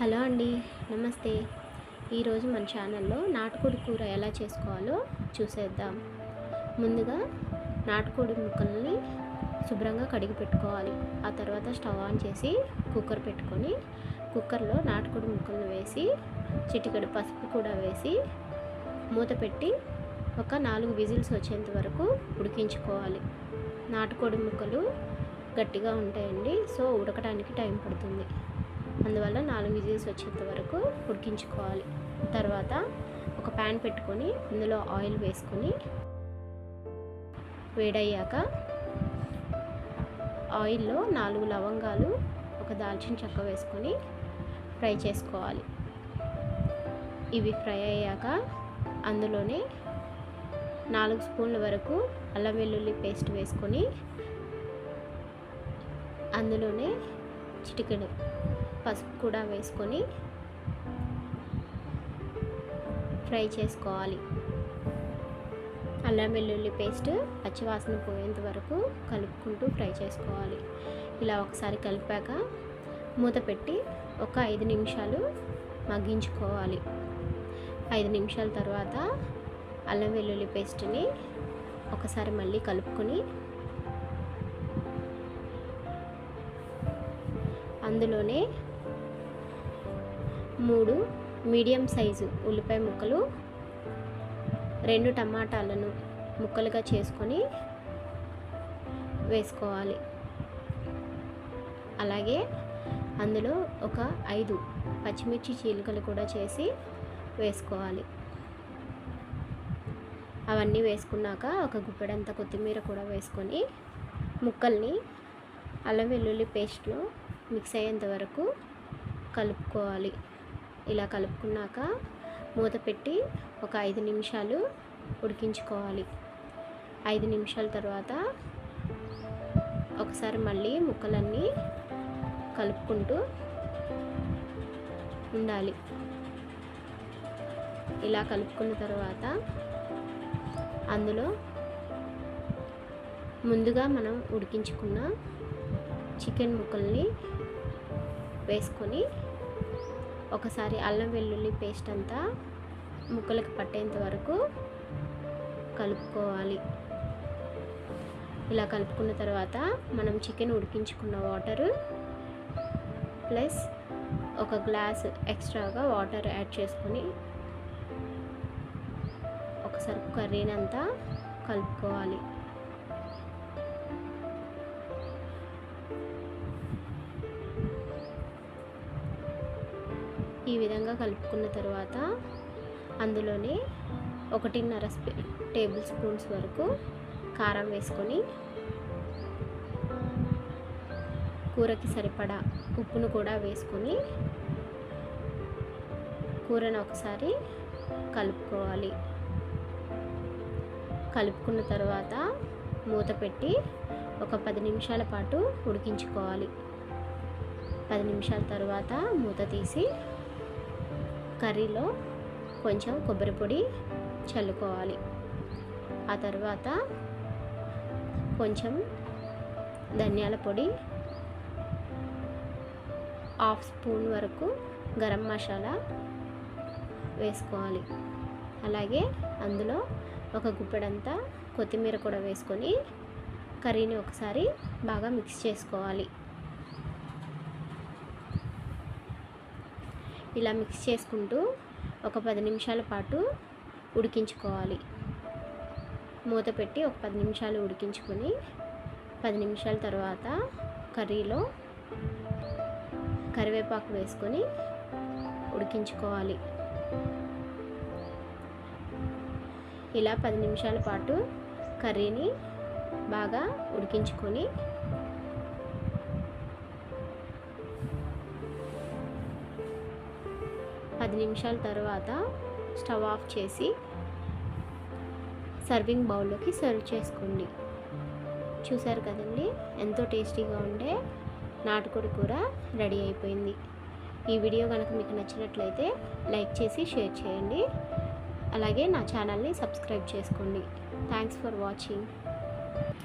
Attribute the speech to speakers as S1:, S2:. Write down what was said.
S1: Hello అండి నమస్తే. ఈరోజు మన ఛానల్లో నాటుకోడి కూర ఎలా చేసుకోవాలో చూసేద్దాం. ముందుగా నాటుకోడి ముక్కల్ని శుభ్రంగా కడిగి పెట్టుకోవాలి. ఆ తర్వాత స్టవ్ ఆన్ చేసి కుక్కర్ పెట్టుకొని కుక్కర్లో నాటుకోడి ముక్కలను వేసి చిటికెడు పసుపు కూడా వేసి మూత పెట్టి ఒక నాలుగు విజిల్స్ వచ్చేంత వరకు ఉడికించుకోవాలి. నాటుకోడి ముక్కలు గట్టిగా ఉంటాయండి సో ఉడకడానికి టైం పడుతుంది. అందువల్ల నాలుగు విజిల్స్ వచ్చేంత వరకు ఉడికించుకోవాలి. తర్వాత ఒక ప్యాన్ పెట్టుకొని అందులో ఆయిల్ వేసుకొని వేడయ్యాక ఆయిల్లో నాలుగు లవంగాలు ఒక దాల్చిన చెక్క వేసుకొని ఫ్రై చేసుకోవాలి. ఇవి ఫ్రై అయ్యాక అందులోనే నాలుగు స్పూన్ల వరకు అల్లం వెల్లుల్లి పేస్ట్ వేసుకొని అందులోనే చిటికెడు పసుపు కూడా వేసుకొని ఫ్రై చేసుకోవాలి. అల్లం వెల్లుల్లి పేస్ట్ పచ్చివాసన పోయేంత వరకు కలుపుకుంటూ ఫ్రై చేసుకోవాలి. ఇలా ఒకసారి కలిపాక మూత పెట్టి ఒక ఐదు నిమిషాలు మగ్గించుకోవాలి. ఐదు నిమిషాల తర్వాత అల్లం వెల్లుల్లి పేస్ట్ని ఒకసారి మళ్ళీ కలుపుకొని అందులోనే మూడు మీడియం సైజు ఉల్లిపాయ ముక్కలు రెండు టమాటాలను ముక్కలుగా చేసుకొని వేసుకోవాలి. అలాగే అందులో ఒక ఐదు పచ్చిమిర్చి చీలికలు కూడా చేసి వేసుకోవాలి. అవన్నీ వేసుకున్నాక ఒక గుప్పెడంత కొత్తిమీర కూడా వేసుకొని ముక్కల్ని అల్లం వెల్లుల్లి పేస్ట్లో మిక్స్ అయ్యేంత వరకు కలుపుకోవాలి. ఇలా కలుపుకున్నాక మూత పెట్టి ఒక ఐదు నిమిషాలు ఉడికించుకోవాలి. ఐదు నిమిషాల తర్వాత ఒకసారి మళ్ళీ ముక్కలన్నీ కలుపుకుంటూ ఉండాలి. ఇలా కలుపుకున్న తర్వాత అందులో ముందుగా మనం ఉడికించుకున్న చికెన్ ముక్కల్ని వేసుకొని ఒకసారి అల్లం వెల్లుల్లి పేస్ట్ అంతా ముక్కలకు పట్టేంత వరకు కలుపుకోవాలి. ఇలా కలుపుకున్న తర్వాత మనం చికెన్ ఉడికించుకున్న వాటరు ప్లస్ ఒక గ్లాస్ ఎక్స్ట్రాగా వాటర్ యాడ్ చేసుకొని ఒకసారి కర్రీని అంతా కలుపుకోవాలి. ఈ విధంగా కలుపుకున్న తర్వాత అందులోనే ఒకటిన్నర టేబుల్ స్పూన్స్ వరకు కారం వేసుకొని కూరకి సరిపడా ఉప్పును కూడా వేసుకొని కూరను ఒకసారి కలుపుకోవాలి. కలుపుకున్న తర్వాత మూత పెట్టి ఒక పది నిమిషాల పాటు ఉడికించుకోవాలి. పది నిమిషాల తర్వాత మూత తీసి కర్రీలో కొంచెం కొబ్బరి పొడి చల్లుకోవాలి. ఆ తర్వాత కొంచెం ధనియాల పొడి హాఫ్ స్పూన్ వరకు గరం మసాలా వేసుకోవాలి. అలాగే అందులో ఒక గుప్పెడంతా కొత్తిమీర కూడా వేసుకొని కర్రీని ఒకసారి బాగా మిక్స్ చేసుకోవాలి. ఇలా మిక్స్ చేసుకుంటూ ఒక పది నిమిషాల పాటు ఉడికించుకోవాలి. మూత పెట్టి ఒక పది నిమిషాలు ఉడికించుకొని పది నిమిషాల తర్వాత కర్రీలో కరివేపాకు వేసుకొని ఉడికించుకోవాలి. ఇలా పది నిమిషాల పాటు కర్రీని బాగా ఉడికించుకొని పది నిమిషాల తర్వాత స్టవ్ ఆఫ్ చేసి సర్వింగ్ బౌల్లోకి సర్వ్ చేసుకోండి. చూసారు కదండి? ఎంతో టేస్టీగా ఉండే నాటుకోడి కూర రెడీ అయిపోయింది. ఈ వీడియో కనుక మీకు నచ్చినట్లయితే లైక్ చేసి షేర్ చేయండి. అలాగే నా ఛానల్ని సబ్స్క్రైబ్ చేసుకోండి. Thanks for watching.